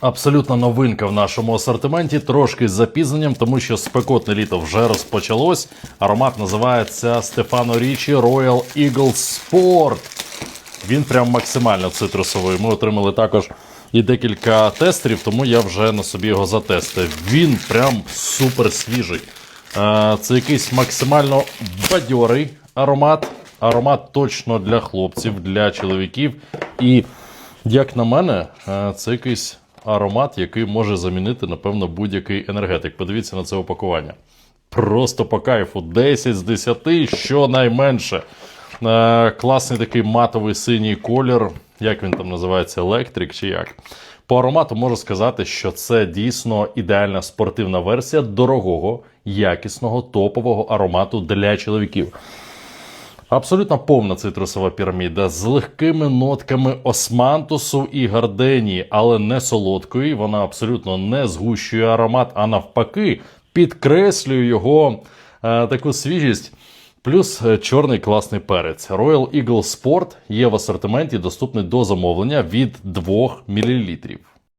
Абсолютна новинка в нашому асортименті, трошки з запізненням, тому що спекотне літо вже розпочалось. Аромат називається Стефано Річі Royal Eagle Sport. Він прям максимально цитрусовий. Ми отримали також і декілька тестерів, тому я вже на собі його затестив. Він прям супер свіжий. Е, Це якийсь максимально бадьорий аромат. Аромат точно для хлопців, для чоловіків. І, як на мене, е, це якийсь аромат, який може замінити, напевно, будь-який енергетик. Подивіться на це опакування. Просто по кайфу. 10 з 10, щонайменше. Е, класний такий матовий синій колір. Як він там називається? Електрик чи як? По аромату можу сказати, що це дійсно ідеальна спортивна версія дорогого, якісного, топового аромату для чоловіків. Абсолютно повна цитрусова піраміда з легкими нотками османтусу і гарденії, але не солодкої. Вона абсолютно не згущує аромат, а навпаки, підкреслює його е, таку свіжість. Плюс е, чорний класний перець. Royal Eagle Sport є в асортименті, доступний до замовлення від 2 мл.